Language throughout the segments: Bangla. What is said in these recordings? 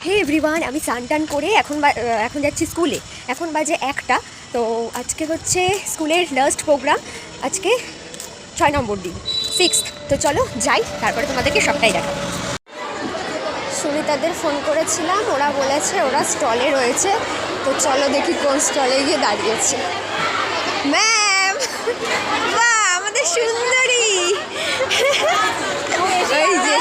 হে এভরিওয়ান আমি স্নান টান করে এখন বা- এখন যাচ্ছি স্কুলে। এখন বাজে একটা, তো আজকে হচ্ছে স্কুলের লাস্ট প্রোগ্রাম আজকে ছয় নম্বর দিন সিক্স তো চলো যাই, তারপরে তোমাদেরকে সবটাই দেখাবো। সুনিতাদের ফোন করেছিলাম, ওরা বলেছে ওরা স্টলে রয়েছে, তো চলো দেখি কোন স্টলে গিয়ে দাঁড়িয়েছে। ম্যাম বাহ, আমাদের সুন্দরী এই যে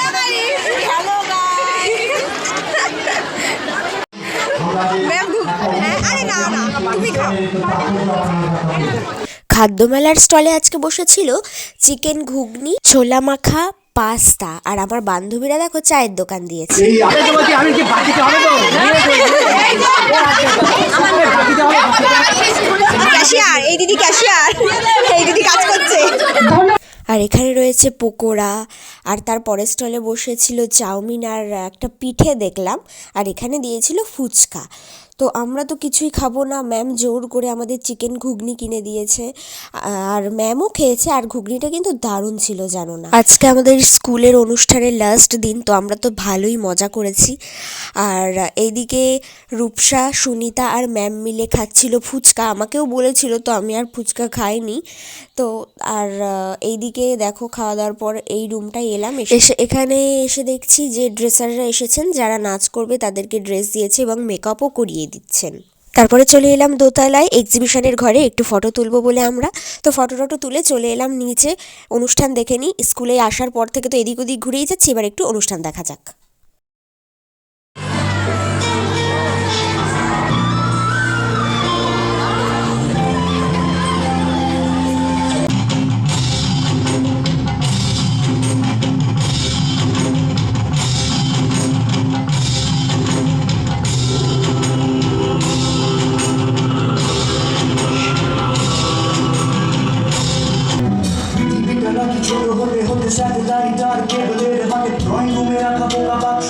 ম্যাম হ্যাঁ আরে না না তুমি খাও খাদ্যমেলার স্টলে আজকে বসেছিল চিকেন ঘুগনি ছোলা মাখা পাস্তা। আর আমার বান্ধবীরা দেখো চায়ের দোকান দিয়েছে। আরে তো বলছি আমি কি বাকিতে হবে তো? বাকিতে হবে ক্যাশিয়ার এই দিদি ক্যাশিয়ার এই দিদি কাজ করছে। আর এখানে রয়েছে পকোড়া আর তার পরের স্টলে বসেছিল চাউমিন আর একটা পিঠে দেখলাম আর এখানে দিয়েছিল ফুচকা। তো আমরা তো কিছুই খাব না। ম্যাম জোর করে আমাদের চিকেন ঘুগনি কিনে দিয়েছে। আর ম্যামও খেয়েছে, আর ঘুগনিটা কিন্তু দারুণ ছিল, জানো না। আজকে আমাদের স্কুলের অনুষ্ঠানের লাস্ট দিন, তো আমরা তো ভালোই মজা করেছি। আর এইদিকে রূপসা, সুনিতা আর ম্যাম মিলে খাচ্ছিল ফুচকা। আমাকেও বলেছিল, তো আমি আর ফুচকা খাইনি। তো আর এইদিকে দেখো, খাওয়া দাওয়ার পর এই রুমটাই এলাম। এসে এখানে এসে দেখছি যে ড্রেসাররা এসেছেন, যারা নাচ করবে, তাদেরকে ড্রেস দিয়েছে এবং মেকআপও করিয়ে দিচ্ছেন। তারপরে চলে এলাম দোতলায় এক্সিবিশনের ঘরে, একটু ফটো তুলবো বলে আমরা। তো ফটো টটো তুলে চলে এলাম নিচে, অনুষ্ঠান দেখে নিই। স্কুলে আসার পর থেকে তো এদিক ওদিক ঘুরেই যাচ্ছি, এবার একটু অনুষ্ঠান দেখা যাক। বিদ্যালয় ছোট হতে হতে স্যাটেলাইট আর কেবলের হাতে ড্রয়িং রুমে রাখা বোকা বাক্স